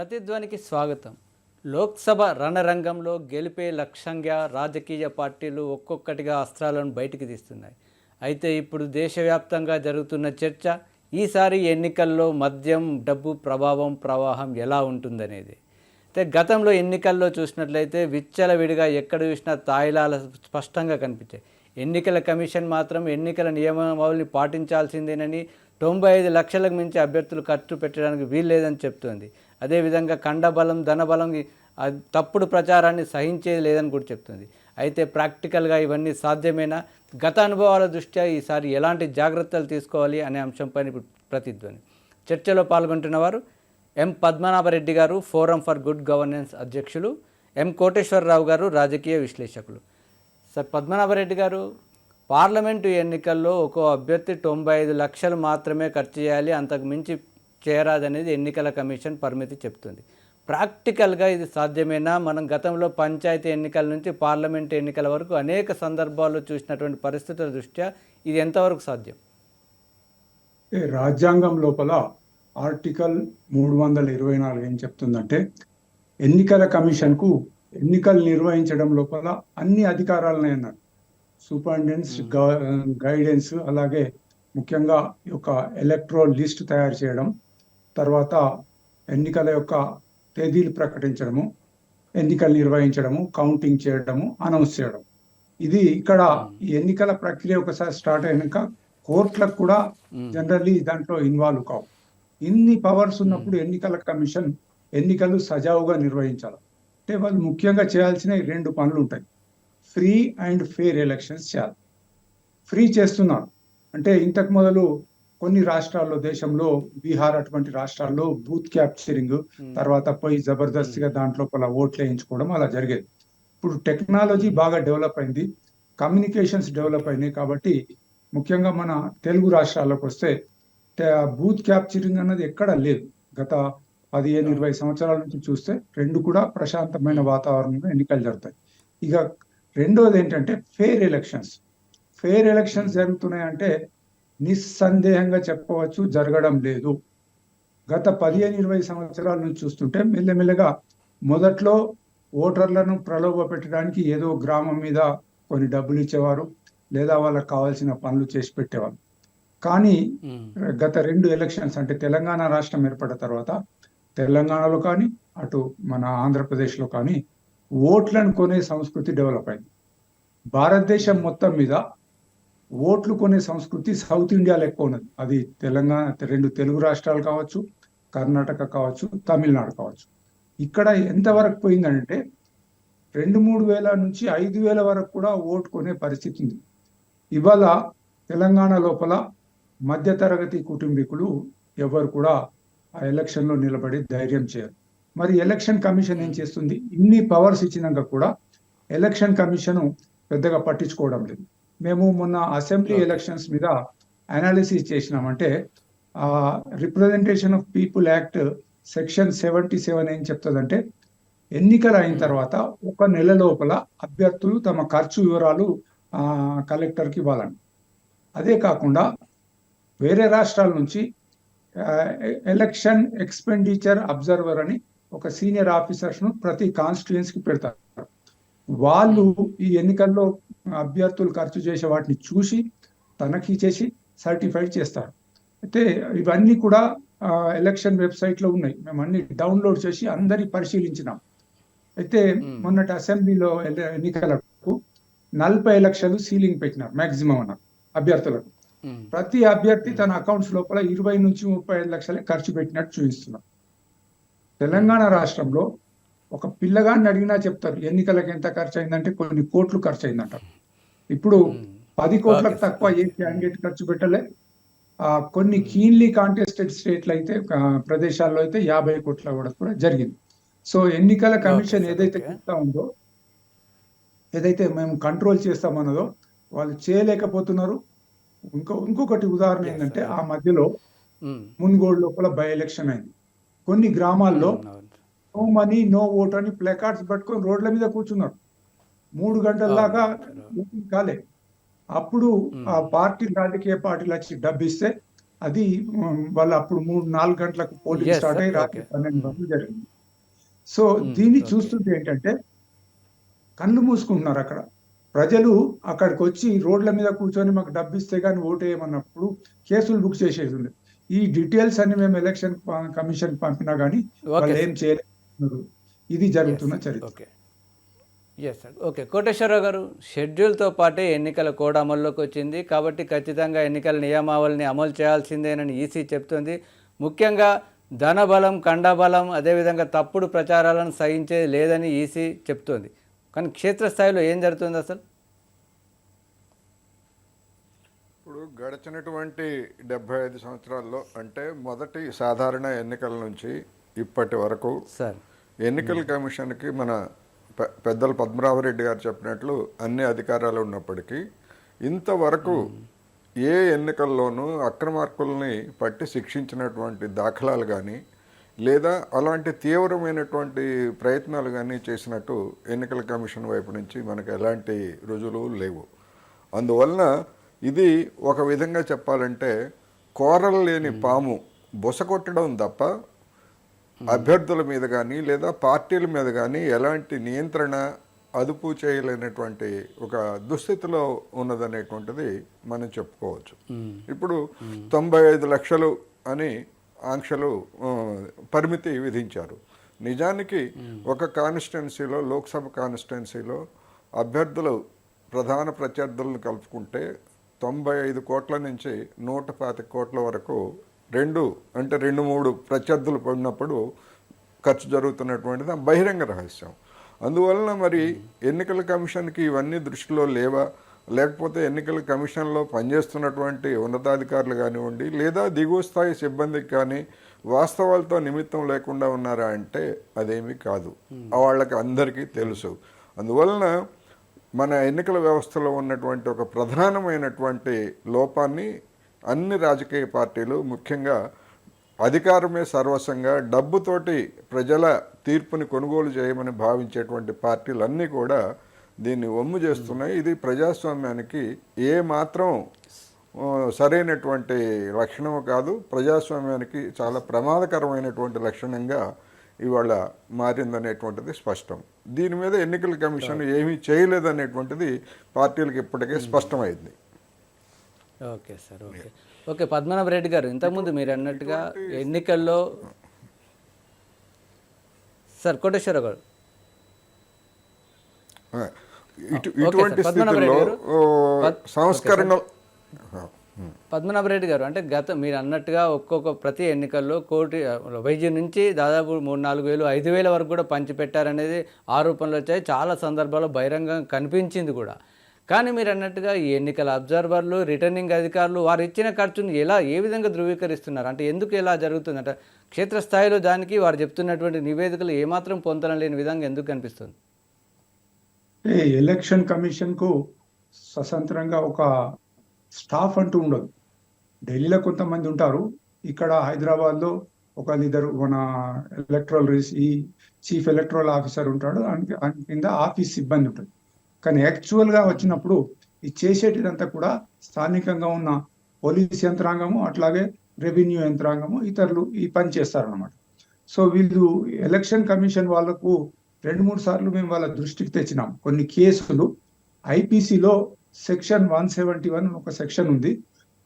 ప్రతిధ్వనికి స్వాగతం. లోక్సభ రణరంగంలో గెలిపే లక్ష్యంగా రాజకీయ పార్టీలు ఒక్కొక్కటిగా అస్త్రాలను బయటికి తీస్తున్నాయి. అయితే ఇప్పుడు దేశవ్యాప్తంగా జరుగుతున్న చర్చ ఈసారి ఎన్నికల్లో మద్యం డబ్బు ప్రభావం ప్రవాహం ఎలా ఉంటుందనేది. అయితే గతంలో ఎన్నికల్లో చూసినట్లయితే విచ్చలవిడిగా ఎక్కడ చూసినా తాయిలాల స్పష్టంగా కనిపించాయి. ఎన్నికల కమిషన్ మాత్రం ఎన్నికల నియమావళిని పాటించాల్సిందేనని తొంభై ఐదు లక్షలకు మించి అభ్యర్థులు ఖర్చు పెట్టడానికి వీల్లేదని చెప్తోంది. అదేవిధంగా కండబలం ధనబలం తప్పుడు ప్రచారాన్ని సహించేది లేదని కూడా చెప్తుంది. అయితే ప్రాక్టికల్గా ఇవన్నీ సాధ్యమేనా? గత అనుభవాల దృష్ట్యా ఈసారి ఎలాంటి జాగ్రత్తలు తీసుకోవాలి అనే అంశంపై ప్రతిధ్వని. చర్చలో పాల్గొంటున్న వారు ఎం పద్మనాభరెడ్డి గారు ఫోరం ఫర్ గుడ్ గవర్నెన్స్ అధ్యక్షులు ఎం కోటేశ్వరరావు గారు రాజకీయ విశ్లేషకులు. సార్ పద్మనాభరెడ్డి గారు పార్లమెంటు ఎన్నికల్లో ఒక్కో అభ్యర్థి తొంభై ఐదు లక్షలు మాత్రమే ఖర్చు చేయాలి అంతకు మించి చేరాదనేది ఎన్నికల కమిషన్ పరిమితి చెప్తుంది. ప్రాక్టికల్గా ఇది సాధ్యమేనా? మనం గతంలో పంచాయతీ ఎన్నికల నుంచి పార్లమెంట్ ఎన్నికల వరకు అనేక సందర్భాల్లో చూసినటువంటి పరిస్థితుల దృష్ట్యా ఇది ఎంతవరకు సాధ్యం? రాజ్యాంగం లోపల ఆర్టికల్ మూడు వందల ఇరవై నాలుగు ఏం చెప్తుందంటే ఎన్నికల కమిషన్కు ఎన్నికలు నిర్వహించడం లోపల అన్ని అధికారాలనే అన్నారు. సూపరింటెండెన్స్ గైడెన్స్ అలాగే ముఖ్యంగా ఈ యొక్క ఎలక్ట్రోల్ లిస్ట్ తయారు చేయడం తర్వాత ఎన్నికల యొక్క తేదీలు ప్రకటించడము ఎన్నికలు నిర్వహించడము కౌంటింగ్ చేయడము అనౌన్స్ చేయడం. ఇది ఇక్కడ ఈ ఎన్నికల ప్రక్రియ ఒకసారి స్టార్ట్ అయినాక కోర్టులకు కూడా జనరల్లీ దాంట్లో ఇన్వాల్వ్ కావు. ఇన్ని పవర్స్ ఉన్నప్పుడు ఎన్నికల కమిషన్ ఎన్నికలు సజావుగా నిర్వహించాలి. అంటే వాళ్ళు ముఖ్యంగా చేయాల్సిన రెండు పనులు ఉంటాయి. ఫ్రీ అండ్ ఫెయిర్ ఎలక్షన్స్ చేయాలి. ఫ్రీ చేస్తున్నారు. అంటే ఇంతకు మొదలు కొన్ని రాష్ట్రాల్లో దేశంలో బీహార్ అటువంటి రాష్ట్రాల్లో బూత్ క్యాప్చరింగ్ తర్వాత పోయి జబర్దస్తిగా దాంట్లో ఓట్లు వేయించుకోవడం అలా జరిగేది. ఇప్పుడు టెక్నాలజీ బాగా డెవలప్ అయింది కమ్యూనికేషన్స్ డెవలప్ అయినాయి కాబట్టి ముఖ్యంగా మన తెలుగు రాష్ట్రాల్లోకి వస్తే బూత్ క్యాప్చరింగ్ అన్నది ఎక్కడ లేదు. గత పదిహేను ఇరవై సంవత్సరాల నుంచి చూస్తే రెండు కూడా ప్రశాంతమైన వాతావరణంలో ఎన్నికలు జరుగుతాయి. ఇక రెండోది ఏంటంటే ఫెయిర్ ఎలక్షన్స్. ఫెయిర్ ఎలక్షన్స్ జరుగుతున్నాయంటే నిస్సందేహంగా చెప్పవచ్చు జరగడం లేదు. గత పదిహేను ఇరవై సంవత్సరాల నుంచి చూస్తుంటే మెల్లమెల్లగా మొదట్లో ఓటర్లను ప్రలోభ పెట్టడానికి ఏదో గ్రామం మీద కొన్ని డబ్బులు ఇచ్చేవారు లేదా వాళ్ళకి కావాల్సిన పనులు చేసి పెట్టేవారు. కానీ గత రెండు ఎలక్షన్స్ అంటే తెలంగాణ రాష్ట్రం ఏర్పడిన తర్వాత తెలంగాణలో కానీ అటు మన ఆంధ్రప్రదేశ్లో కానీ ఓట్లను కొనే సంస్కృతి డెవలప్ అయింది. భారతదేశం మొత్తం మీద ఓట్లు కొనే సంస్కృతి సౌత్ ఇండియాలో ఎక్కువ ఉన్నది. అది తెలంగాణ రెండు తెలుగు రాష్ట్రాలు కావచ్చు కర్ణాటక కావచ్చు తమిళనాడు కావచ్చు. ఇక్కడ ఎంతవరకు పోయిందంటే రెండు మూడు వేల నుంచి ఐదు వేల వరకు కూడా ఓటు కొనే పరిస్థితి ఉంది. ఇవాళ తెలంగాణ లోపల మధ్యతరగతి కుటుంబీకులు ఎవరు కూడా ఆ ఎలక్షన్లో నిలబడి ధైర్యం చేయరు. మరి ఎలక్షన్ కమిషన్ ఏం చేస్తుంది? ఇన్ని పవర్స్ ఇచ్చినాక కూడా ఎలక్షన్ కమిషన్ పెద్దగా పట్టించుకోవడం లేదు. మేము మొన్న అసెంబ్లీ. ఎలక్షన్స్ మీద అనాలిసిస్ చేసినామంటే ఆ representation of people act section seventy seven ఏం చెప్తుందంటే ఎన్నికలు అయిన Hmm. తర్వాత ఒక నెల లోపల అభ్యర్థులు తమ ఖర్చు వివరాలు కలెక్టర్కి ఇవ్వాలని అదే కాకుండా వేరే రాష్ట్రాల నుంచి ఎలక్షన్ ఎక్స్పెండిచర్ అబ్జర్వర్ అని ఒక సీనియర్ ఆఫీసర్స్ను ప్రతి కాన్స్టిట్యుయెన్సీ కి పెడతారు వాళ్ళు ఈ ఎన్నికల్లో అభ్యర్థులు ఖర్చు చేసే వాటిని చూసి తనఖీ చేసి సర్టిఫైడ్ చేస్తారు. అయితే ఇవన్నీ కూడా ఎలక్షన్ వెబ్సైట్లో ఉన్నాయి. మేము అన్ని డౌన్లోడ్ చేసి అందరి పరిశీలించినాం. అయితే. మొన్నటి అసెంబ్లీలో ఎన్నికలకు నలభై లక్షలు సీలింగ్ పెట్టినారు మాక్సిమం అన్నారు అభ్యర్థులకు. ప్రతి అభ్యర్థి తన అకౌంట్స్ లోపల ఇరవై నుంచి ముప్పై ఐదు లక్షలే ఖర్చు పెట్టినట్టు చూపిస్తున్నారు తెలంగాణ రాష్ట్రంలో ఒక పిల్లగాన్ని అడిగినా చెప్తారు ఎన్నికలకు ఎంత ఖర్చు అయిందంటే కొన్ని కోట్లు ఖర్చు అయిందంటారు ఇప్పుడు పది కోట్లకు తక్కువ ఏ క్యాండిడేట్ ఖర్చు పెట్టలే. ఆ కొన్ని కీన్లీ కాంటెస్టెడ్ స్టేట్లు అయితే ప్రదేశాల్లో అయితే యాభై కోట్ల కూడా కూడా జరిగింది. సో ఎన్నికల కమిషన్ ఏదైతే. చెప్తా ఉందో ఏదైతే మేము కంట్రోల్ చేస్తామన్నదో వాళ్ళు చేయలేకపోతున్నారు. ఇంకో ఇంకొకటి ఉదాహరణ ఏంటంటే. ఆ మధ్యలో మున్గోడు లోపల బై ఎలక్షన్ అయింది. కొన్ని గ్రామాల్లో నో మనీ నో ఓట్ అని ప్లకార్డ్స్ పట్టుకొని రోడ్ల మీద కూర్చున్నారు మూడు గంటల దాకా కాలే అప్పుడు. ఆ పార్టీ రాజకీయ పార్టీలు వచ్చి డబ్బు ఇస్తే అది వాళ్ళు అప్పుడు మూడు నాలుగు గంటలకు పోలింగ్ స్టార్ట్. అయ్యి రాత్రి. పన్నెండు వరకు జరిగింది సో దీన్ని. చూస్తుంటే ఏంటంటే కళ్ళు మూసుకుంటున్నారు అక్కడ ప్రజలు అక్కడికి వచ్చి రోడ్ల మీద కూర్చొని మాకు డబ్బు ఇస్తే కానీ ఓటు వేయమన్నప్పుడు కేసులు బుక్ చేసేది ఈ డీటెయిల్స్ అన్ని మేము ఎలక్షన్ కమిషన్ పంపినా కానీ వాళ్ళు ఏం చేయలేదు ఇది జరుగుతున్న చరిత్ర. Okay yes sir okay Koteswararao గారు షెడ్యూల్తో పాటే ఎన్నికల కోడ్ అమల్లోకి వచ్చింది. కాబట్టి ఖచ్చితంగా ఎన్నికల నియమావళిని అమలు చేయాల్సిందేనని ఈసీ చెప్తుంది. ముఖ్యంగా ధనబలం కండబలం అదేవిధంగా తప్పుడు ప్రచారాలను సహించేది లేదని ఈసీ చెప్తోంది. కానీ క్షేత్రస్థాయిలో ఏం జరుగుతుంది అసలు? ఇప్పుడు గడిచినటువంటి డెబ్బై ఐదు సంవత్సరాల్లో అంటే మొదటి సాధారణ ఎన్నికల నుంచి ఇప్పటి వరకు సార్ ఎన్నికల కమిషన్కి మన పెద్దలు పద్మనాభరెడ్డి గారు చెప్పినట్లు అన్ని అధికారాలు ఉన్నప్పటికీ ఇంతవరకు ఏ ఎన్నికల్లోనూ అక్రమార్కుల్ని పట్టి శిక్షించినటువంటి దాఖలాలు కానీ లేదా అలాంటి తీవ్రమైనటువంటి ప్రయత్నాలు కానీ చేసినట్టు ఎన్నికల కమిషన్ వైపు నుంచి మనకు ఎలాంటి రుజువులు లేవు. అందువలన ఇది ఒక విధంగా చెప్పాలంటే కోరలు లేని పాము బుస కొట్టడం తప్ప అభ్యర్థుల మీద కానీ లేదా పార్టీల మీద కానీ ఎలాంటి నియంత్రణ అదుపు చేయలేనటువంటి ఒక దుస్థితిలో ఉన్నదనేటువంటిది మనం చెప్పుకోవచ్చు. ఇప్పుడు తొంభై ఐదు లక్షలు అని ఆంక్షలు పరిమితి విధించారు. నిజానికి ఒక కాన్స్టిట్యున్సీలో లోక్సభ కాన్స్టిట్యున్సీలో అభ్యర్థులు ప్రధాన ప్రత్యర్థులను కలుపుకుంటే తొంభై ఐదు కోట్ల నుంచి నూట పాతిక కోట్ల వరకు రెండు అంటే రెండు మూడు ప్రత్యర్థులు పడినప్పుడు ఖర్చు జరుగుతున్నటువంటిది బహిరంగ రహస్యం. అందువలన మరి ఎన్నికల కమిషన్కి ఇవన్నీ దృష్టిలో లేవా? లేకపోతే ఎన్నికల కమిషన్లో పనిచేస్తున్నటువంటి ఉన్నతాధికారులు కానివ్వండి లేదా దిగువ స్థాయి సిబ్బందికి కానీ వాస్తవాలతో నిమిత్తం లేకుండా ఉన్నారా అంటే అదేమీ కాదు. వాళ్ళకి అందరికీ తెలుసు. అందువలన మన ఎన్నికల వ్యవస్థలో ఉన్నటువంటి ఒక ప్రధానమైనటువంటి లోపాన్ని అన్ని రాజకీయ పార్టీలు ముఖ్యంగా అధికారమే సర్వస్వంగా డబ్బుతోటి ప్రజల తీర్పుని కొనుగోలు చేయమని భావించేటువంటి పార్టీలు అన్నీ కూడా దీన్ని ఒమ్ము చేస్తున్నాయి. ఇది ప్రజాస్వామ్యానికి ఏ మాత్రం సరైనటువంటి లక్షణం కాదు ప్రజాస్వామ్యానికి చాలా ప్రమాదకరమైనటువంటి లక్షణంగా ఇవాళ మారిందనేటువంటిది స్పష్టం. దీని మీద ఎన్నికల కమిషన్ ఏమీ చేయలేదనేటువంటిది పార్టీలకు ఇప్పటికే స్పష్టమైంది. Okay sir okay. Okay Padmanabha Reddy గారు ఇంతకుముందు మీరు అన్నట్టుగా ఎన్నికల్లో సార్ కోటేశ్వరరావు గారు. ఇటు ఇటువంటి. పద్మనాభ స్థితిలో రెడ్డి గారు. పద్మనాభ రెడ్డి అంటే గత మీరు అన్నట్టుగా ఒక్కొక్క ప్రతి ఎన్నికల్లో కోటి వెయ్యి నుంచి దాదాపు మూడు నాలుగు వేలు ఐదు వేల వరకు కూడా పంచిపెట్టారనేది ఆరోపణలు వచ్చాయి. చాలా సందర్భాల్లో బహిరంగంగా కనిపించింది కూడా. కానీ మీరు అన్నట్టుగా ఈ ఎన్నికల అబ్జర్వర్లు రిటర్నింగ్ అధికారులు వారు ఇచ్చిన ఖర్చును ఎలా ఏ విధంగా ధృవీకరిస్తున్నారు? అంటే ఎందుకు ఎలా జరుగుతుందంట క్షేత్రస్థాయిలో దానికి వారు చెప్తున్నటువంటి నివేదికలు ఏమాత్రం పొందడం లేని విధంగా ఎందుకు కనిపిస్తుంది? ఎలక్షన్ కమిషన్కు స్వతంత్రంగా ఒక స్టాఫ్ అంటూ ఉండదు. ఢిల్లీలో కొంతమంది ఉంటారు. ఇక్కడ హైదరాబాద్లో ఒక ఇద్దరు మన ఎలక్ట్రల్ ఈ చీఫ్ ఎలక్ట్రల్ ఆఫీసర్ ఉంటాడు. ఆయన కింద ఆఫీస్ సిబ్బంది ఉంటుంది. కానీ యాక్చువల్గా వచ్చినప్పుడు ఈ చేసేటిదంతా కూడా స్థానికంగా ఉన్న పోలీస్ యంత్రాంగము అట్లాగే రెవెన్యూ యంత్రాంగము ఇతరులు ఈ పని చేస్తారనమాట సో వీళ్ళు ఎలక్షన్ కమిషన్ వాళ్ళకు రెండు మూడు సార్లు మేము వాళ్ళ దృష్టికి తెచ్చినాం. కొన్ని కేసులు. ఐపీసీలో సెక్షన్ వన్ సెవెంటీ వన్ ఒక సెక్షన్ ఉంది.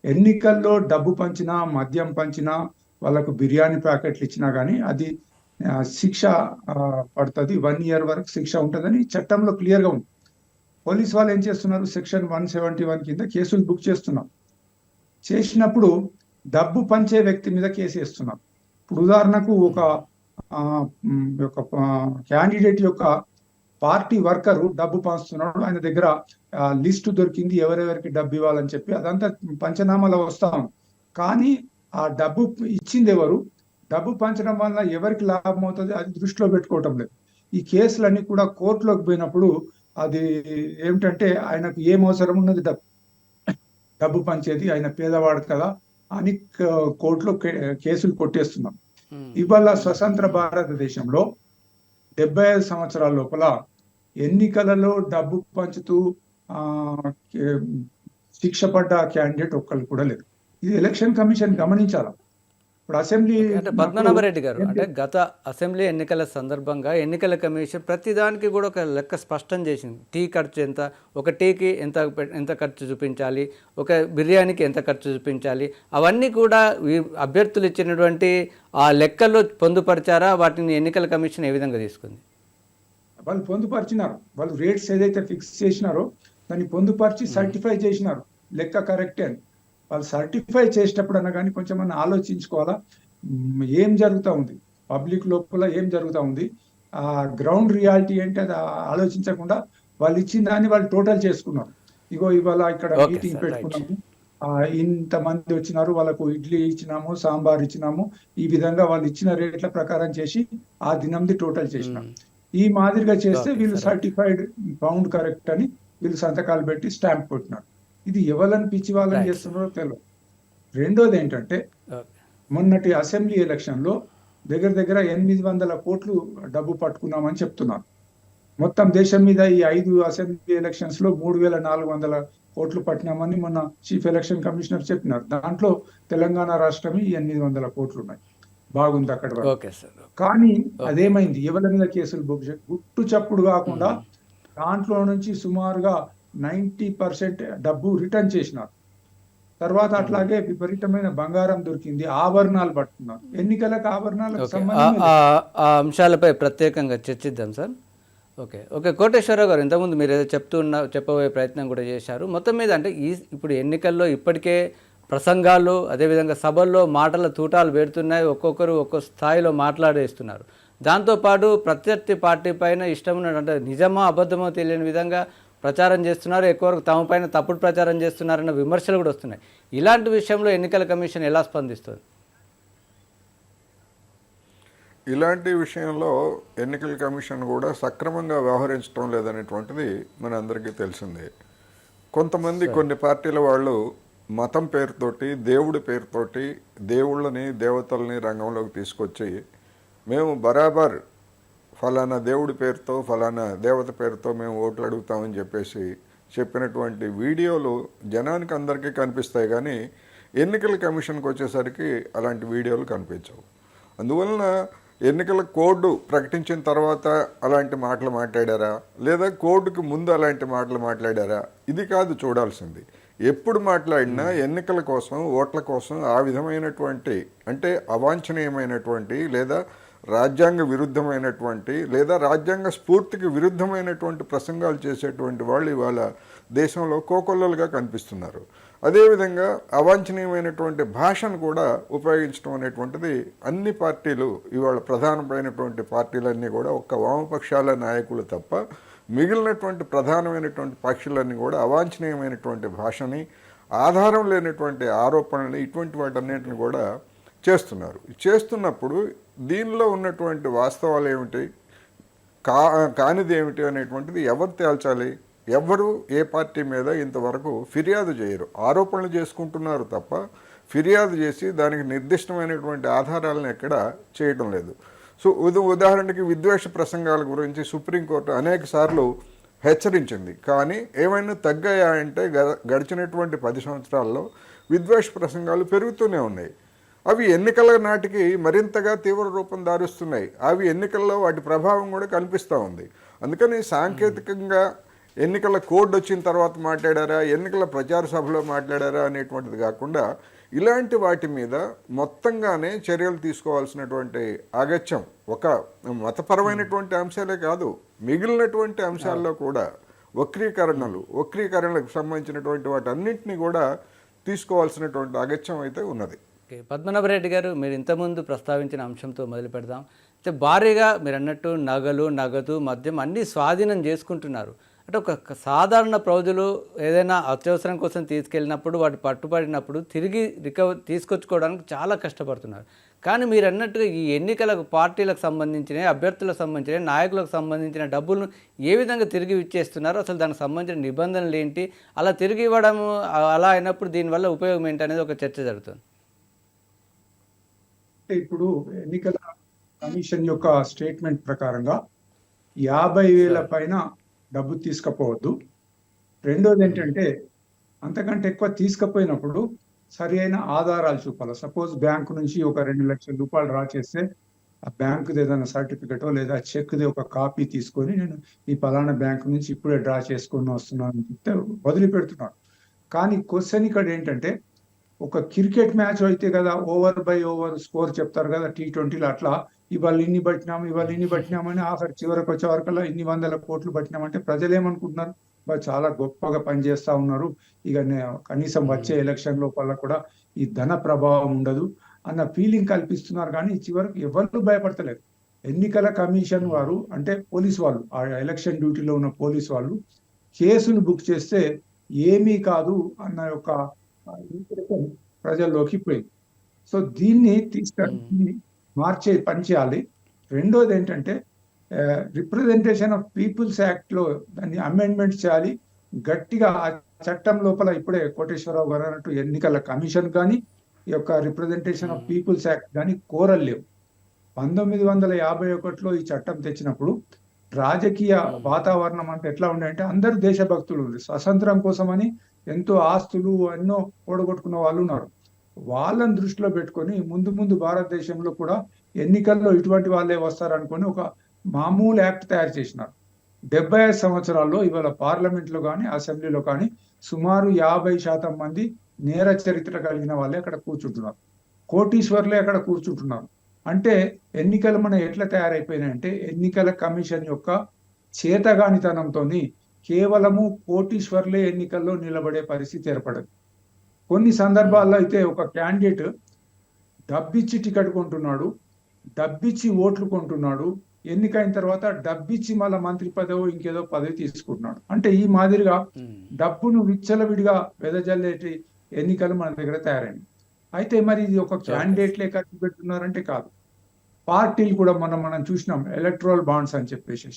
ఎన్నికల్లో డబ్బు పంచినా మద్యం పంచినా వాళ్ళకు బిర్యానీ ప్యాకెట్లు ఇచ్చినా కానీ అది శిక్ష పడుతుంది. వన్ ఇయర్ వరకు శిక్ష ఉంటుందని చట్టంలో క్లియర్గా ఉంది. పోలీస్ వాళ్ళు ఏం చేస్తున్నారు? సెక్షన్ వన్ సెవెంటీ వన్ కింద కేసులు బుక్ చేస్తున్నారు చేసినప్పుడు డబ్బు పంచే వ్యక్తి మీద కేసు వేస్తున్నారు ఇప్పుడు ఉదాహరణకు ఒక ఒక క్యాండిడేట్ యొక్క పార్టీ వర్కరు డబ్బు పంచుతున్నాడు. ఆయన దగ్గర లిస్టు దొరికింది ఎవరెవరికి డబ్బు ఇవ్వాలని చెప్పి అదంతా పంచనామాలో వస్తాం కానీ ఆ డబ్బు ఇచ్చింది ఎవరు? డబ్బు పంచడం వల్ల ఎవరికి లాభం అవుతుంది అది దృష్టిలో పెట్టుకోవటం లేదు. ఈ కేసులన్నీ కూడా కోర్టులోకి పోయినప్పుడు అది ఏమిటంటే ఆయనకు ఏం అవసరం ఉన్నది డబ్బు. డబ్బు పంచేది ఆయన పేదవాడు కదా. అని కోర్టులో కేసులు కొట్టేస్తున్నాం. ఇవాళ స్వతంత్ర భారతదేశంలో డెబ్బై ఐదు సంవత్సరాల లోపల ఎన్నికలలో డబ్బు పంచుతూ శిక్ష పడ్డ క్యాండిడేట్ ఒక్కళ్ళు కూడా లేదు. ఇది ఎలక్షన్ కమిషన్ గమనించాలి? ఇప్పుడు అసెంబ్లీ అంటే పద్మనాభరెడ్డి గారు అంటే గత అసెంబ్లీ ఎన్నికల సందర్భంగా ఎన్నికల కమిషన్ ప్రతిదానికి కూడా ఒక లెక్క స్పష్టం చేసింది. టీ ఖర్చు ఎంత ఒక టీకి ఎంత ఎంత ఖర్చు చూపించాలి ఒక బిర్యానీకి ఎంత ఖర్చు చూపించాలి అవన్నీ కూడా అభ్యర్థులు ఇచ్చినటువంటి ఆ లెక్కల్లో పొందుపరిచారా? వాటిని ఎన్నికల కమిషన్ ఏ విధంగా తీసుకుంది? వాళ్ళు పొందుపరిచినారు. వాళ్ళు రేట్స్ ఏదైతే ఫిక్స్ చేసినారో దాన్ని పొందుపరిచి సర్టిఫై చేసినారు. లెక్క కరెక్టే అని. వాళ్ళు సర్టిఫై చేసేటప్పుడు అన్న కానీ కొంచెం మనం ఆలోచించుకోవాలా ఏం జరుగుతూ ఉంది? పబ్లిక్ లోపల ఏం జరుగుతూ ఉంది? ఆ గ్రౌండ్ రియాలిటీ ఏంటి అది ఆలోచించకుండా వాళ్ళు ఇచ్చిన దాన్ని వాళ్ళు టోటల్ చేసుకున్నారు. ఇగో ఇవాళ ఇక్కడ మీటింగ్. పెట్టుకున్నాము. ఆ, ఇంత మంది వచ్చినారు వాళ్ళకు ఇడ్లీ ఇచ్చినాము సాంబార్ ఇచ్చినాము. ఈ విధంగా వాళ్ళు ఇచ్చిన రేట్ల ప్రకారం చేసి ఆ దినంది టోటల్ చేసినాం ఈ మాదిరిగా చేస్తే వీళ్ళు. సర్టిఫైడ్ పౌండ్ కరెక్ట్ అని వీళ్ళు సంతకాలు పెట్టి స్టాంప్ కొట్టినారు. ఇది ఎవరిని పిచ్చి వాళ్ళని. చేస్తున్నారో తెలియదు రెండోది ఏంటంటే మొన్నటి అసెంబ్లీ ఎలక్షన్లో దగ్గర దగ్గర ఎనిమిది వందల కోట్లు డబ్బు పట్టుకున్నామని చెప్తున్నారు. మొత్తం దేశం మీద ఈ ఐదు అసెంబ్లీ ఎలక్షన్స్లో మూడు వేల నాలుగు వందల కోట్లు పట్టినామని మొన్న చీఫ్ ఎలక్షన్ కమిషనర్ చెప్పినారు. దాంట్లో తెలంగాణ రాష్ట్రం ఈ ఎనిమిది వందల కోట్లు ఉన్నాయి. బాగుంది అక్కడ కానీ అదేమైంది? ఎవరి మీద కేసులు బుక్ గుట్టు చప్పుడు కాకుండా దాంట్లో నుంచి సుమారుగా నైంటీ పర్సెంట్ డబ్బు రిటర్న్ చేసినారు. తర్వాత అట్లాగే విపరీతమైన బంగారం దొరికింది ఆభరణాలు పట్టుకున్నారు. ఎన్నికలకు ఆభరణాలకు ఆ- అంశాలపై ప్రత్యేకంగా చర్చిద్దాం సార్. ఓకే. ఓకే కోటేశ్వరరావు గారు ఇంతకుముందు మీరు ఏదో చెప్తున్న చెప్పబోయే ప్రయత్నం కూడా చేశారు. మొత్తం మీద అంటే ఈ ఇప్పుడు ఎన్నికల్లో ఇప్పటికే ప్రసంగాలు అదేవిధంగా సభల్లో మాటల తూటాలు పెడుతున్నాయి ఒక్కొక్కరు ఒక్కో స్థాయిలో మాట్లాడేస్తున్నారు. దాంతోపాటు ప్రత్యర్థి పార్టీ పైన ఇష్టం ఉన్న- అంటే నిజమో అబద్ధమో తెలియని విధంగా ప్రచారం చేస్తున్నారు ఎక్కువ వరకు తమ పైన తప్పుడు ప్రచారం చేస్తున్నారన్న విమర్శలు కూడా వస్తున్నాయి. ఇలాంటి విషయంలో ఎన్నికల కమిషన్ ఎలా స్పందిస్తుంది? ఇలాంటి విషయంలో ఎన్నికల కమిషన్ కూడా సక్రమంగా వ్యవహరించడం లేదనేటువంటిది మనందరికీ తెలిసిందే. కొంతమంది కొన్ని పార్టీల వాళ్ళు మతం పేరుతోటి దేవుడి పేరుతోటి దేవుళ్ళని దేవతల్ని రంగంలోకి తీసుకొచ్చి మేము బరాబర్ ఫలానా దేవుడి పేరుతో ఫలానా దేవత పేరుతో మేము ఓట్లు అడుగుతామని చెప్పేసి చెప్పినటువంటి వీడియోలు జనానికి అందరికీ కనిపిస్తాయి కానీ ఎన్నికల కమిషన్కి వచ్చేసరికి అలాంటి వీడియోలు కనిపించవు. అందువలన ఎన్నికల కోడ్ ప్రకటించిన తర్వాత అలాంటి మాటలు మాట్లాడారా? లేదా కోడ్కి ముందు అలాంటి మాటలు మాట్లాడారా? ఇది కాదు చూడాల్సింది. ఎప్పుడు మాట్లాడినా ఎన్నికల కోసం ఓట్ల కోసం ఆ విధమైనటువంటి అంటే అవాంఛనీయమైనటువంటి లేదా రాజ్యాంగ విరుద్ధమైనటువంటి లేదా రాజ్యాంగ స్ఫూర్తికి విరుద్ధమైనటువంటి ప్రసంగాలు చేసేటువంటి వాళ్ళు ఇవాళ దేశంలో కోకొల్లలుగా కనిపిస్తున్నారు. అదేవిధంగా అవాంఛనీయమైనటువంటి భాషను కూడా ఉపయోగించడం అనేటువంటిది అన్ని పార్టీలు ఇవాళ ప్రధానమైనటువంటి పార్టీలన్నీ కూడా ఒక్క వామపక్షాల నాయకులు తప్ప మిగిలినటువంటి ప్రధానమైనటువంటి పక్షులన్నీ కూడా అవాంఛనీయమైనటువంటి భాషని ఆధారం లేనటువంటి ఆరోపణలు ఇటువంటి వాటన్నిటిని కూడా చేస్తున్నారు. చేస్తున్నప్పుడు దీనిలో ఉన్నటువంటి వాస్తవాలు ఏమిటి? కా కానిది ఏమిటి అనేటువంటిది ఎవరు తేల్చాలి? ఎవరు ఏ పార్టీ మీద ఇంతవరకు ఫిర్యాదు చేయరు. ఆరోపణలు చేసుకుంటున్నారు తప్ప ఫిర్యాదు చేసి దానికి నిర్దిష్టమైనటువంటి ఆధారాలను ఎక్కడ చేయటం లేదు. సో ఉద ఉదాహరణకి విద్వేష ప్రసంగాల గురించి సుప్రీంకోర్టు అనేక సార్లు హెచ్చరించింది. కానీ ఏమైనా తగ్గాయా అంటే గడిచినటువంటి పది సంవత్సరాల్లో విద్వేష ప్రసంగాలు పెరుగుతూనే ఉన్నాయి. అవి ఎన్నికల నాటికి మరింతగా తీవ్ర రూపం దారుస్తున్నాయి అవి ఎన్నికల్లో వాటి ప్రభావం కూడా కనిపిస్తూ ఉంది. అందుకని సాంకేతికంగా ఎన్నికల కోడ్ వచ్చిన తర్వాత మాట్లాడారా ఎన్నికల ప్రచార సభలో మాట్లాడారా అనేటువంటిది కాకుండా ఇలాంటి వాటి మీద మొత్తంగానే చర్యలు తీసుకోవాల్సినటువంటి అగత్యం ఒక మతపరమైనటువంటి అంశాలే కాదు మిగిలినటువంటి అంశాల్లో కూడా వక్రీకరణలు వక్రీకరణలకు సంబంధించినటువంటి వాటన్నింటినీ కూడా తీసుకోవాల్సినటువంటి అగత్యం అయితే ఉన్నది. ఓకే. పద్మనాభరెడ్డి గారు మీరు ఇంతకుముందు ప్రస్తావించిన అంశంతో మొదలు పెడదాం. అయితే భారీగా మీరు అన్నట్టు నగలు నగదు మద్యం అన్నీ స్వాధీనం చేసుకుంటున్నారు. అంటే ఒక సాధారణ ప్రజలు ఏదైనా అత్యవసరం కోసం తీసుకెళ్ళినప్పుడు వాటి పట్టుబడినప్పుడు తిరిగి రికవర్ తీసుకొచ్చుకోవడానికి చాలా కష్టపడుతున్నారు. కానీ మీరు అన్నట్టుగా ఈ ఎన్నికలకు పార్టీలకు సంబంధించిన అభ్యర్థులకు సంబంధించిన నాయకులకు సంబంధించిన డబ్బులను ఏ విధంగా తిరిగి ఇచ్చేస్తున్నారు అసలు దానికి సంబంధించిన నిబంధనలు ఏంటి? అలా తిరిగి ఇవ్వడం అలా అయినప్పుడు దీనివల్ల ఉపయోగం ఏంటి అనేది ఒక చర్చ జరుగుతుంది. ఇప్పుడు ఎన్నికల కమిషన్ యొక్క స్టేట్మెంట్ ప్రకారంగా యాభై వేల పైన డబ్బు తీసుకపోవద్దు. రెండోది ఏంటంటే అంతకంటే ఎక్కువ తీసుకపోయినప్పుడు సరి అయిన ఆధారాలు చూపాలి. సపోజ్ బ్యాంకు నుంచి ఒక రెండు లక్షల రూపాయలు డ్రా చేస్తే ఆ బ్యాంకుది ఏదైనా సర్టిఫికెటో లేదా చెక్ది ఒక కాపీ తీసుకొని నేను ఈ పలానా బ్యాంకు నుంచి ఇప్పుడే డ్రా చేసుకొని వస్తున్నాను అని చెప్తే వదిలిపెడుతున్నాను కానీ క్వశ్చన్ ఇక్కడ ఏంటంటే ఒక క్రికెట్ మ్యాచ్ అయితే కదా ఓవర్ బై ఓవర్ స్కోర్ చెప్తారు కదా టీ ట్వంటీలో అట్లా. ఇవాళ ఇన్ని పట్టినాము ఇవాళ ఇన్ని పట్టినామని ఆఖరి చివరికి వచ్చే వరకల్లా ఇన్ని వందల కోట్లు పట్టినామంటే ప్రజలు ఏమనుకుంటున్నారు "బా, చాలా గొప్పగా పనిచేస్తా ఉన్నారు. ఇక కనీసం వచ్చే ఎలక్షన్ లోపల కూడా ఈ ధన ప్రభావం ఉండదు అన్న ఫీలింగ్ కల్పిస్తున్నారు. కానీ చివరికి ఎవరు భయపడతలేరు. ఎన్నికల కమిషన్ వారు అంటే పోలీస్ వాళ్ళు ఆ ఎలక్షన్ డ్యూటీలో ఉన్న పోలీస్ వాళ్ళు కేసును బుక్ చేస్తే ఏమీ కాదు అన్న యొక్క ప్రజల్లోకి పోయింది. సో దీన్ని తీసుకొని మార్చే పని చేయాలి. రెండోది ఏంటంటే రిప్రజెంటేషన్ ఆఫ్ పీపుల్స్ యాక్ట్లో దాన్ని అమెండ్మెంట్ చేయాలి. గట్టిగా ఆ చట్టం లోపల ఇప్పుడే కోటేశ్వరరావు గారు అన్నట్టు ఎన్నికల కమిషన్ కానీ ఈ యొక్క రిప్రజెంటేషన్ ఆఫ్ పీపుల్స్ యాక్ట్ కానీ కోరలేవు పంతొమ్మిది వందల యాభై ఒకటిలో ఈ చట్టం తెచ్చినప్పుడు రాజకీయ వాతావరణం అంటే ఎట్లా ఉండే అంటే అందరు దేశభక్తులు ఉండే. స్వతంత్రం కోసమని ఎంతో ఆస్తులు ఎన్నో ఓడగొట్టుకున్న వాళ్ళు ఉన్నారు. వాళ్ళని దృష్టిలో పెట్టుకొని ముందు ముందు భారతదేశంలో కూడా ఎన్నికల్లో ఇటువంటి వాళ్ళే వస్తారనుకొని ఒక మామూలు యాక్ట్ తయారు చేసినారు. డెబ్బై ఐదు సంవత్సరాల్లో ఇవాళ పార్లమెంట్లో కానీ అసెంబ్లీలో కానీ సుమారు యాభై శాతం మంది నేర చరిత్ర కలిగిన వాళ్ళే అక్కడ కూర్చుంటున్నారు. కోటీశ్వర్లే అక్కడ కూర్చుంటున్నారు. అంటే ఎన్నికలు మన ఎట్లా తయారైపోయినాయంటే ఎన్నికల కమిషన్ యొక్క చేతగానితనంతో కేవలము కోటీశ్వర్లే ఎన్నికల్లో నిలబడే పరిస్థితి ఏర్పడదు. కొన్ని సందర్భాల్లో అయితే ఒక క్యాండిడేట్ డబ్బిచ్చి టికెట్ కొంటున్నాడు డబ్బిచ్చి ఓట్లు కొంటున్నాడు ఎన్నికైన తర్వాత డబ్బిచ్చి మళ్ళా మంత్రి పదవి ఇంకేదో పదవి తీసుకుంటున్నాడు. అంటే ఈ మాదిరిగా ఉమ్. డబ్బును విచ్చలవిడిగా వెదజల్లేటి ఎన్నికలు మన దగ్గర తయారైంది అయితే మరి ఇది ఒక క్యాండిడేట్లే ఖర్చు పెడుతున్నారంటే కాదు. పార్టీలు కూడా మనం మనం చూసినాం ఎలక్ట్రల్ బాండ్స్ అని చెప్పేసి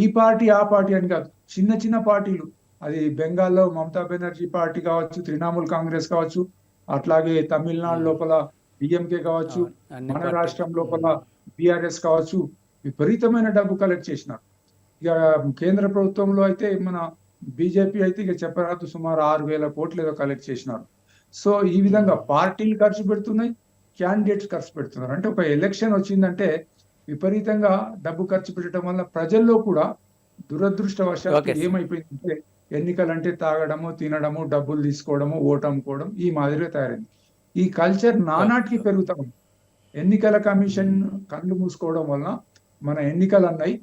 ఈ పార్టీ ఆ పార్టీ అని కాదు. చిన్న చిన్న పార్టీలు. అది బెంగాల్లో మమతా బెనర్జీ పార్టీ కావచ్చు తృణమూల్ కాంగ్రెస్ కావచ్చు అట్లాగే తమిళనాడు లోపల డిఎంకే కావచ్చు మన రాష్ట్రం లోపల బీఆర్ఎస్ కావచ్చు విపరీతమైన డబ్బు కలెక్ట్ చేసినారు. ఇక కేంద్ర ప్రభుత్వంలో అయితే మన బీజేపీ అయితే ఇక చెప్పరాదు సుమారు ఆరు వేల కోట్లు ఏదో కలెక్ట్ చేసినారు. సో ఈ విధంగా పార్టీలు ఖర్చు పెడుతున్నాయి క్యాండిడేట్స్ ఖర్చు పెడుతున్నారు. అంటే ఒక ఎలక్షన్ వచ్చిందంటే విపరీతంగా డబ్బు ఖర్చు పెట్టడం వల్ల ప్రజల్లో కూడా దురదృష్టవశాత్తు. ఏమైపోయిందంటే ఎన్నికలంటే తాగడము తినడము డబ్బులు తీసుకోవడము ఓటు అమ్ముకోవడం ఈ మాదిరిగా తయారైంది. ఈ కల్చర్ నానాటికి పెరుగుతా ఉంది. ఎన్నికల కమిషన్ కళ్ళు మూసుకోవడం వలన మన ఎన్నికలు అన్నాయి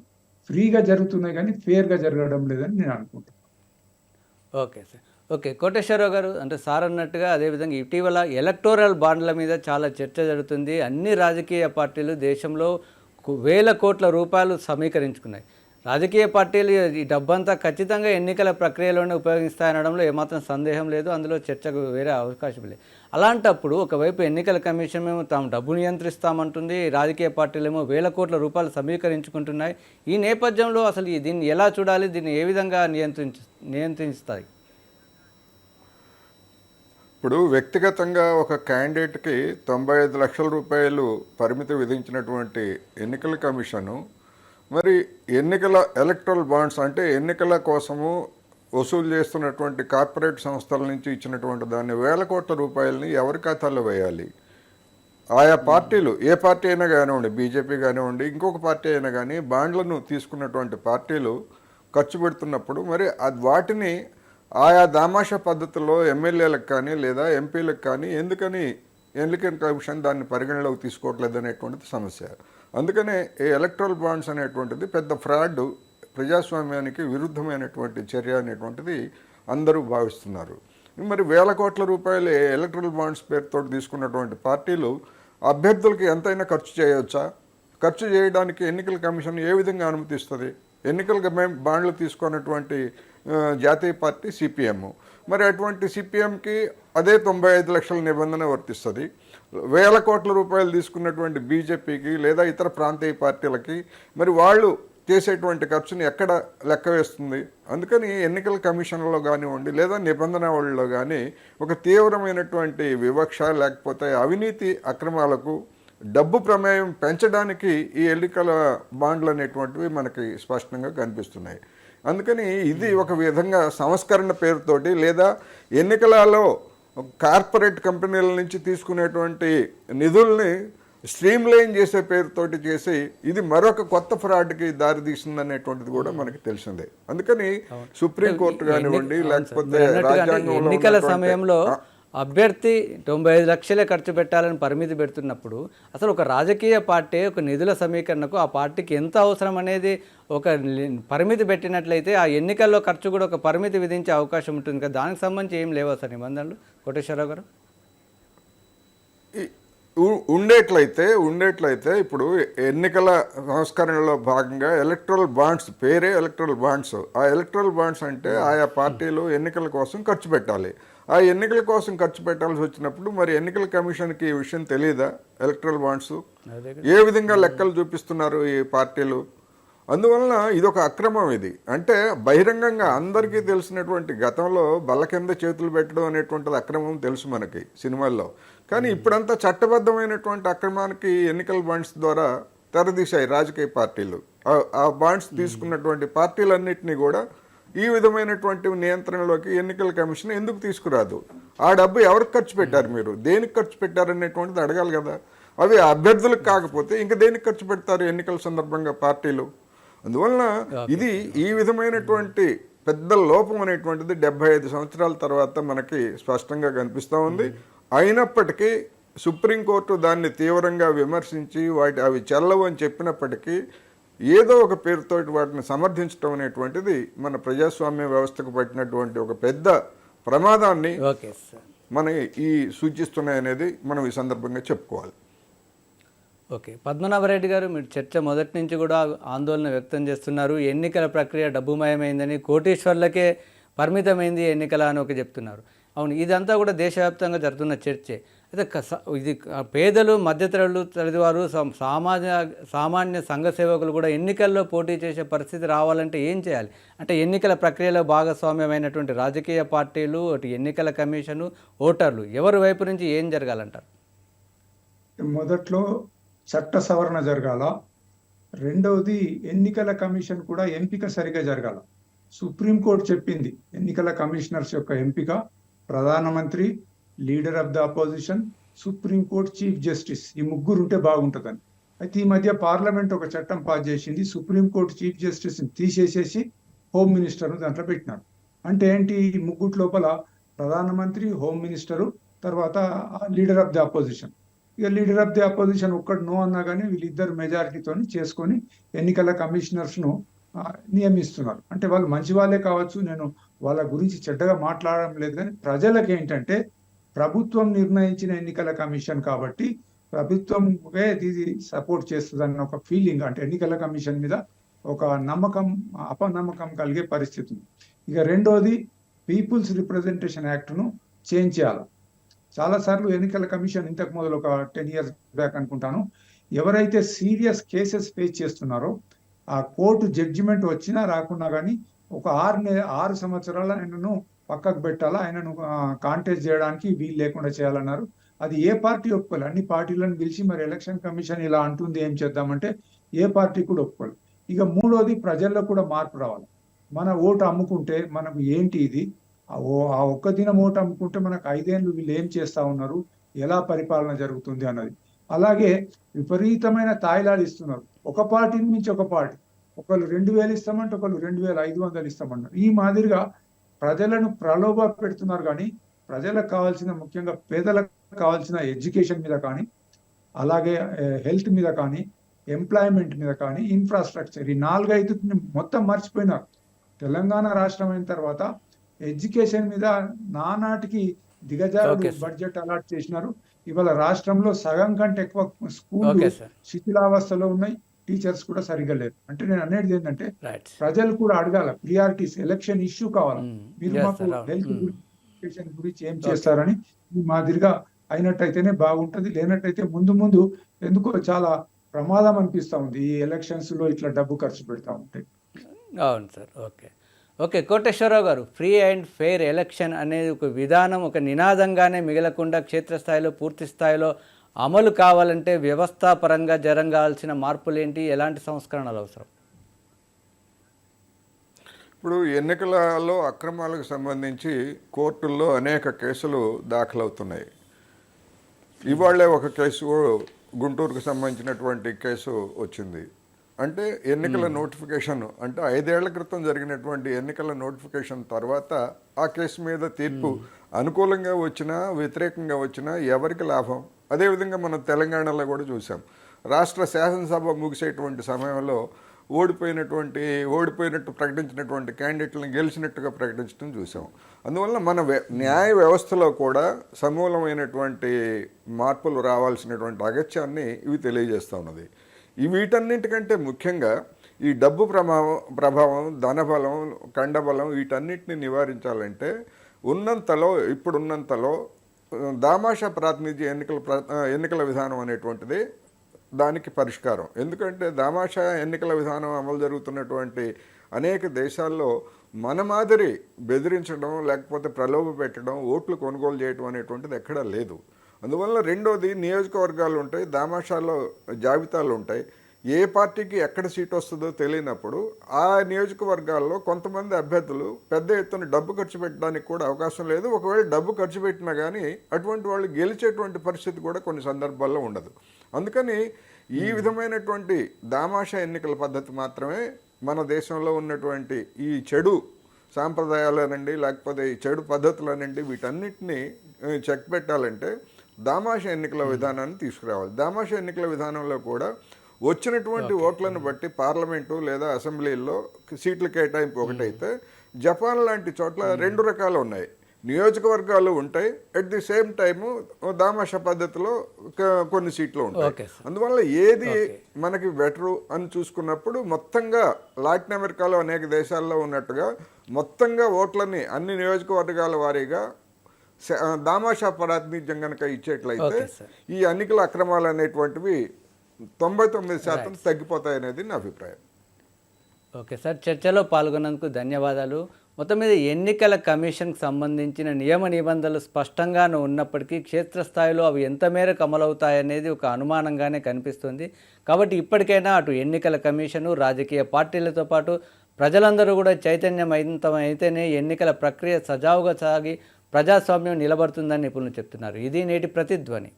ఫ్రీగా జరుగుతున్నాయి కానీ ఫేర్గా జరగడం లేదని నేను అనుకుంటున్నాను ఓకే సార్. ఓకే కోటేశ్వరరావు గారు అంటే సార్ అన్నట్టుగా అదేవిధంగా ఇటీవల ఎలక్టోరల్ బాండ్ల మీద చాలా చర్చ జరుగుతుంది. అన్ని రాజకీయ పార్టీలు దేశంలో వేల కోట్ల రూపాయలు సమీకరించుకున్నాయి. రాజకీయ పార్టీలు ఈ డబ్బంతా ఖచ్చితంగా ఎన్నికల ప్రక్రియలోనే ఉపయోగిస్తాయనడంలో ఏమాత్రం సందేహం లేదు. అందులో చర్చకు వేరే అవకాశం లేదు. అలాంటప్పుడు ఒకవైపు ఎన్నికల కమిషన్ మేము తాము డబ్బు నియంత్రిస్తామంటుంది. రాజకీయ పార్టీలేమో వేల కోట్ల రూపాయలు సమీకరించుకుంటున్నాయి. ఈ నేపథ్యంలో అసలు ఈ దీన్ని ఎలా చూడాలి? దీన్ని ఏ విధంగా నియంత్రించ నియంత్రిస్తాయి ఇప్పుడు వ్యక్తిగతంగా ఒక క్యాండిడేట్కి తొంభై ఐదు లక్షల రూపాయలు పరిమితి విధించినటువంటి ఎన్నికల కమిషను మరి ఎన్నికల ఎలక్ట్రల్ బాండ్స్ అంటే ఎన్నికల కోసము వసూలు చేస్తున్నటువంటి కార్పొరేట్ సంస్థల నుంచి ఇచ్చినటువంటి దాన్ని వేల కోట్ల రూపాయలని ఎవరి ఖాతాలో వేయాలి? ఆయా పార్టీలు ఏ పార్టీ అయినా కానివ్వండి బీజేపీ కానివ్వండి ఇంకొక పార్టీ అయినా కానీ బాండ్లను తీసుకున్నటువంటి పార్టీలు ఖర్చు పెడుతున్నప్పుడు మరి అది వాటిని ఆయా దామాష పద్ధతిలో ఎమ్మెల్యేలకు కానీ లేదా ఎంపీలకు కానీ ఎందుకని ఎన్నికల కమిషన్ దాన్ని పరిగణలోకి తీసుకోవట్లేదు అనేటువంటిది సమస్య. అందుకనే ఈ ఎలక్ట్రల్ బాండ్స్ అనేటువంటిది పెద్ద ఫ్రాడ్ ప్రజాస్వామ్యానికి విరుద్ధమైనటువంటి చర్య అనేటువంటిది అందరూ భావిస్తున్నారు. మరి వేల కోట్ల రూపాయలు ఎలక్ట్రల్ బాండ్స్ పేరుతో తీసుకున్నటువంటి పార్టీలు అభ్యర్థులకి ఎంతైనా ఖర్చు చేయవచ్చా ఖర్చు చేయడానికి ఎన్నికల కమిషన్ ఏ విధంగా అనుమతిస్తుంది? ఎన్నికల బాండ్లు తీసుకున్నటువంటి జాతీయ పార్టీ సిపిఎం మరి అటువంటి సిపిఎంకి అదే తొంభై ఐదు లక్షల నిబంధన వర్తిస్తుంది. వేల కోట్ల రూపాయలు తీసుకున్నటువంటి బీజేపీకి లేదా ఇతర ప్రాంతీయ పార్టీలకి మరి వాళ్ళు చేసేటువంటి ఖర్చుని ఎక్కడ లెక్క వేస్తుంది? అందుకని ఎన్నికల కమిషన్లో కానివ్వండి లేదా నిబంధనావళిలో కానీ ఒక తీవ్రమైనటువంటి వివక్ష లేకపోతే అవినీతి అక్రమాలకు డబ్బు ప్రమేయం పెంచడానికి ఈ ఎన్నికల బాండ్లు అనేటువంటివి మనకి స్పష్టంగా కనిపిస్తున్నాయి. అందుకని ఇది ఒక విధంగా సంస్కరణ పేరుతోటి లేదా ఎన్నికలలో కార్పొరేట్ కంపెనీల నుంచి తీసుకునేటువంటి నిధుల్ని స్ట్రీమ్ లైన్ చేసే పేరుతోటి చేసి ఇది మరొక కొత్త ఫ్రాడ్కి దారితీస్తుంది అనేటువంటిది కూడా మనకి తెలిసిందే అందుకని సుప్రీంకోర్టు కానివ్వండి. లేకపోతే ఎన్నికల సమయంలో అభ్యర్థి తొంభై ఐదు లక్షలే ఖర్చు పెట్టాలని పరిమితి పెడుతున్నప్పుడు అసలు ఒక రాజకీయ పార్టీ ఒక నిధుల సమీకరణకు ఆ పార్టీకి ఎంత అవసరం అనేది ఒక పరిమితి పెట్టినట్లయితే ఆ ఎన్నికల్లో ఖర్చు కూడా ఒక పరిమితి విధించే అవకాశం ఉంటుంది కదా. దానికి సంబంధించి ఏం లేవా సార్ నిబంధనలు? కోటేశ్వరరావు గారు? ఉండేట్లయితే ఉండేట్లయితే ఇప్పుడు ఎన్నికల సంస్కరణలో భాగంగా ఎలక్ట్రల్ బాండ్స్ పేరే ఎలక్ట్రల్ బాండ్స్. ఆ ఎలక్ట్రల్ బాండ్స్ అంటే ఆయా పార్టీలు ఎన్నికల కోసం ఖర్చు పెట్టాలి. ఆ ఎన్నికల కోసం ఖర్చు పెట్టాల్సి వచ్చినప్పుడు మరి ఎన్నికల కమిషన్కి ఈ విషయం తెలియదా ఎలక్ట్రల్ బాండ్స్? ఏ విధంగా లెక్కలు చూపిస్తున్నారు ఈ పార్టీలు? అందువలన ఇది ఒక అక్రమం ఇది. అంటే బహిరంగంగా అందరికీ తెలిసినటువంటి గతంలో బల్ల కింద చేతులు పెట్టడం అనేటువంటిది అక్రమం తెలుసు మనకి సినిమాల్లో. కానీ ఇప్పుడంతా చట్టబద్ధమైనటువంటి అక్రమానికి ఎన్నికల బాండ్స్ ద్వారా తెరదీశాయి రాజకీయ పార్టీలు. ఆ బాండ్స్ తీసుకున్నటువంటి పార్టీలన్నింటినీ కూడా ఈ విధమైనటువంటి నియంత్రణలోకి ఎన్నికల కమిషన్ ఎందుకు తీసుకురాదు? ఆ డబ్బు ఎవరికి ఖర్చు పెట్టారు మీరు? దేనికి ఖర్చు పెట్టారు అనేటువంటిది అడగాలి కదా. అవి అభ్యర్థులకు కాకపోతే ఇంకా దేనికి ఖర్చు పెడతారు ఎన్నికల సందర్భంగా పార్టీలు? అందువలన ఇది ఈ విధమైనటువంటి పెద్ద లోపం అనేటువంటిది డెబ్బై ఐదు సంవత్సరాల తర్వాత మనకి స్పష్టంగా కనిపిస్తూ ఉంది. అయినప్పటికీ సుప్రీంకోర్టు దాన్ని తీవ్రంగా విమర్శించి వాటి అవి చెల్లవు అని చెప్పినప్పటికీ ఏదో ఒక పేరుతో వాటిని సమర్థించడం అనేటువంటిది మన ప్రజాస్వామ్య వ్యవస్థకు పట్టినటువంటి ఒక పెద్ద ప్రమాదాన్ని ఓకే సార్. మన ఈ సూచిస్తున్నాయనేది మనం ఈ సందర్భంగా చెప్పుకోవాలి. ఓకే. పద్మనాభరెడ్డి గారు మీరు చర్చ మొదటి నుంచి కూడా ఆందోళన వ్యక్తం చేస్తున్నారు. ఎన్నికల ప్రక్రియ డబ్బుమయమైందని కోటీశ్వర్లకే పరిమితమైంది ఎన్నికల అని ఒక చెప్తున్నారు. అవును ఇదంతా కూడా దేశవ్యాప్తంగా జరుగుతున్న చర్చే. అయితే కస- ఇది పేదలు మధ్యతరలు తరలివారు సా- సామాన్య సంఘ సేవకులు కూడా ఎన్నికల్లో పోటీ చేసే పరిస్థితి రావాలంటే ఏం చేయాలి? అంటే ఎన్నికల ప్రక్రియలో భాగస్వామ్యమైనటువంటి రాజకీయ పార్టీలు అటు ఎన్నికల కమిషను ఓటర్లు ఎవరి వైపు నుంచి ఏం జరగాలంటారు? మొదట్లో చట్ట సవరణ జరగాల. రెండవది ఎన్నికల కమిషన్ కూడా ఎంపిక సరిగా జరగాల. సుప్రీంకోర్టు చెప్పింది ఎన్నికల కమిషనర్స్ యొక్క ఎంపిక ప్రధానమంత్రి leader of the opposition supreme court chief justice. ఈ ముగ్గురు ఉంటే బాగుంటుందని. అయితే ఈ మధ్య పార్లమెంట్ ఒక చట్టం పాస్ చేసింది. సుప్రీంకోర్టు చీఫ్ జస్టిస్ని తీసేసేసి హోమ్ మినిస్టర్ను దాంట్లో పెట్టినారు అంటే ఏంటి? ఈ ముగ్గురు లోపల ప్రధానమంత్రి హోమ్ మినిస్టరు తర్వాత లీడర్ ఆఫ్ ద అపోజిషన్. ఇక లీడర్ ఆఫ్ ది అపోజిషన్ ఒక్కడు నో అన్నా కానీ వీళ్ళిద్దరు మెజారిటీతో చేసుకొని ఎన్నికల కమిషనర్స్ను నియమిస్తున్నారు. అంటే వాళ్ళు మంచి వాళ్ళే కావచ్చు. నేను వాళ్ళ గురించి చెడ్డగా మాట్లాడడం లేదు కానీ ప్రజలకు ఏంటంటే ప్రభుత్వం నిర్ణయించిన ఎన్నికల కమిషన్ కాబట్టి ప్రభుత్వంకే ఇది సపోర్ట్ చేస్తుందన్న ఒక ఫీలింగ్ అంటే ఎన్నికల కమిషన్ మీద ఒక నమ్మకం అపనమ్మకం కలిగే పరిస్థితి ఉంది. ఇక రెండోది పీపుల్స్ రిప్రజెంటేషన్ యాక్ట్ను చేంజ్ చేయాలి. చాలా సార్లు ఎన్నికల కమిషన్ ఇంతకు మొదలు ఒక టెన్ ఇయర్స్ బ్యాక్ అనుకుంటాను. ఎవరైతే సీరియస్ కేసెస్ ఫేస్ చేస్తున్నారో ఆ కోర్టు జడ్జిమెంట్ వచ్చినా రాకున్నా కానీ ఒక ఆరు ఆరు సంవత్సరాల నేను పక్కకు పెట్టాలా? ఆయనను కాంటెస్ట్ చేయడానికి వీలు లేకుండా చేయాలన్నారు. అది ఏ పార్టీ ఒప్పుకోలేదు అన్ని పార్టీలను పిలిచి మరి ఎలక్షన్ కమిషన్ ఇలా అంటుంది ఏం చేద్దామంటే ఏ పార్టీ కూడా ఒప్పుకోలేదు ఇక మూడోది ప్రజల్లో కూడా మార్పు రావాలి. మన ఓటు అమ్ముకుంటే మనకు ఏంటి ఇది? ఆ ఓ- ఆ ఒక్క దినం ఓటు అమ్ముకుంటే మనకు ఐదేళ్ళు వీళ్ళు ఏం చేస్తా ఉన్నారు? ఎలా పరిపాలన జరుగుతుంది అన్నది. అలాగే విపరీతమైన తాయిలాలు ఇస్తున్నారు. ఒక పార్టీని మించి ఒక పార్టీ. ఒకళ్ళు రెండు వేలు ఇస్తామంటే ఒకళ్ళు రెండు వేల ఐదు వందలు ఇస్తామన్నారు. ఈ మాదిరిగా ప్రజలను ప్రలోభ పెడుతున్నారు కానీ ప్రజలకు కావాల్సిన ముఖ్యంగా పేదలకు కావాల్సిన ఎడ్యుకేషన్ మీద కానీ అలాగే హెల్త్ మీద కానీ ఎంప్లాయ్మెంట్ మీద కానీ ఇన్ఫ్రాస్ట్రక్చర్ ఈ నాలుగైదు మొత్తం మర్చిపోయినారు. తెలంగాణ రాష్ట్రం అయిన తర్వాత ఎడ్యుకేషన్ మీద నానాటికి దిగజారుడు sir. బడ్జెట్ అలాట్ చేసినారు. ఇవాళ రాష్ట్రంలో సగం కంటే ఎక్కువ స్కూల్ శిథిలావస్థలో ఉన్నాయి. టీచర్స్ కూడా సరిగా లేరు. అంటే నేను అనేది ఏంటంటే ప్రజలు కూడా అడగాల ప్రియారిటీస్ ఎలక్షన్ ఇష్యూ కావాలి? Mm. మీరు మాకు. హెల్త్ ఎడ్యుకేషన్ గురించి ఏం చేస్తారని మాదిరిగా అయినట్టయితేనే బాగుంటది. లేనట్టయితే ముందు ముందు ఎందుకో చాలా ప్రమాదం అనిపిస్తా ఉంది. ఈ ఎలక్షన్స్లో ఇట్లా డబ్బు ఖర్చు పెడతా ఉంటాయి అవును సార్ ఓకే ఓకే కోటేశ్వరరావు గారు ఫ్రీ అండ్ ఫెయిర్ ఎలక్షన్ అనేది ఒక విధానం ఒక నినాదంగానే మిగలకుండా క్షేత్రస్థాయిలో పూర్తి స్థాయిలో అమలు కావాలంటే వ్యవస్థాపరంగా జరగాల్సిన మార్పులు ఏంటి ఎలాంటి సంస్కరణలు అవసరం? ఇప్పుడు ఎన్నికలలో అక్రమాలకు సంబంధించి కోర్టుల్లో అనేక కేసులు దాఖలవుతున్నాయి. ఇవాళే ఒక కేసు గుంటూరుకు సంబంధించినటువంటి కేసు వచ్చింది. అంటే ఎన్నికల నోటిఫికేషన్ అంటే ఐదేళ్ళ క్రితం జరిగినటువంటి ఎన్నికల నోటిఫికేషన్ తర్వాత ఆ కేసు మీద తీర్పు అనుకూలంగా వచ్చినా వ్యతిరేకంగా వచ్చినా ఎవరికి లాభం? అదేవిధంగా మనం తెలంగాణలో కూడా చూసాం. రాష్ట్ర శాసనసభ ముగిసేటువంటి సమయంలో ఓడిపోయినటువంటి ఓడిపోయినట్టు ప్రకటించినటువంటి క్యాండిడేట్లను గెలిచినట్టుగా ప్రకటించడం చూసాం. అందువల్ల మన వ్య- న్యాయ వ్యవస్థలో కూడా సమూలమైనటువంటి మార్పులు రావాల్సినటువంటి అగత్యాన్ని ఇవి తెలియజేస్తూ ఉన్నది. ఈ వీటన్నిటికంటే ముఖ్యంగా ఈ డబ్బు ప్రభావం ప్రభావం ధనబలం కండబలం వీటన్నిటిని నివారించాలంటే ఉన్నంతలో ఇప్పుడున్నంతలో దామాషా ప్రాతినిధ్య ఎన్నికల ఎన్నికల విధానం అనేటువంటిది దానికి పరిష్కారం. ఎందుకంటే దామాషా ఎన్నికల విధానం అమలు జరుగుతున్నటువంటి అనేక దేశాల్లో మన మాదిరి బెదిరించడం లేకపోతే ప్రలోభ పెట్టడం ఓట్లు కొనుగోలు చేయడం అనేటువంటిది ఎక్కడా లేదు. అందువల్ల రెండోది నియోజకవర్గాలు ఉంటాయి దామాషాలో జాబితాలు ఉంటాయి. ఏ పార్టీకి ఎక్కడ సీట్ వస్తుందో తెలియనప్పుడు ఆ నియోజకవర్గాల్లో కొంతమంది అభ్యర్థులు పెద్ద ఎత్తున డబ్బు ఖర్చు పెట్టడానికి కూడా అవకాశం లేదు. ఒకవేళ డబ్బు ఖర్చు పెట్టినా కానీ అటువంటి వాళ్ళు గెలిచేటువంటి పరిస్థితి కూడా కొన్ని సందర్భాల్లో ఉండదు. అందుకని ఈ విధమైనటువంటి దామాషా ఎన్నికల పద్ధతి మాత్రమే మన దేశంలో ఉన్నటువంటి ఈ చెడు సాంప్రదాయాలనండి లేకపోతే ఈ చెడు పద్ధతులనండి వీటన్నిటిని చెక్ పెట్టాలంటే దామాష ఎన్నికల విధానాన్ని తీసుకురావాలి. దామాష ఎన్నికల విధానంలో కూడా వచ్చినటువంటి ఓట్లను బట్టి పార్లమెంటు లేదా అసెంబ్లీల్లో సీట్ల కేటాయింపు ఒకటైతే జపాన్ లాంటి చోట్ల రెండు రకాలు ఉన్నాయి. నియోజకవర్గాలు ఉంటాయి. అట్ ది సేమ్ టైము దామాష పద్ధతిలో కొన్ని సీట్లు ఉంటాయి. అందువల్ల ఏది మనకి బెటరు అని చూసుకున్నప్పుడు మొత్తంగా లాటిన్ అమెరికాలో అనేక దేశాల్లో ఉన్నట్టుగా మొత్తంగా ఓట్లని అన్ని నియోజకవర్గాల వారీగా దామాషా ప్రాతినిధ్యం కనుక ఇచ్చేట్లయితే. ఈ ఎన్నికల అక్రమాలు అనేటువంటివి తొంభై తొమ్మిది శాతం తగ్గిపోతాయి అనేది నా అభిప్రాయం. ఓకే సార్ చర్చలో పాల్గొన్నందుకు ధన్యవాదాలు. మొత్తం మీద ఎన్నికల కమిషన్కి సంబంధించిన నియమ నిబంధనలు స్పష్టంగానే ఉన్నప్పటికీ క్షేత్రస్థాయిలో అవి ఎంత మేరకు అమలవుతాయనేది ఒక అనుమానంగానే కనిపిస్తుంది. కాబట్టి ఇప్పటికైనా అటు ఎన్నికల కమిషను రాజకీయ పార్టీలతో పాటు ప్రజలందరూ కూడా చైతన్యమైతం అయితేనే ఎన్నికల ప్రక్రియ సజావుగా సాగి ప్రజాస్వామ్యం నిలబడుతుందని నిపుణులు చెప్తున్నారు. ఇది నేటి ప్రతిధ్వని.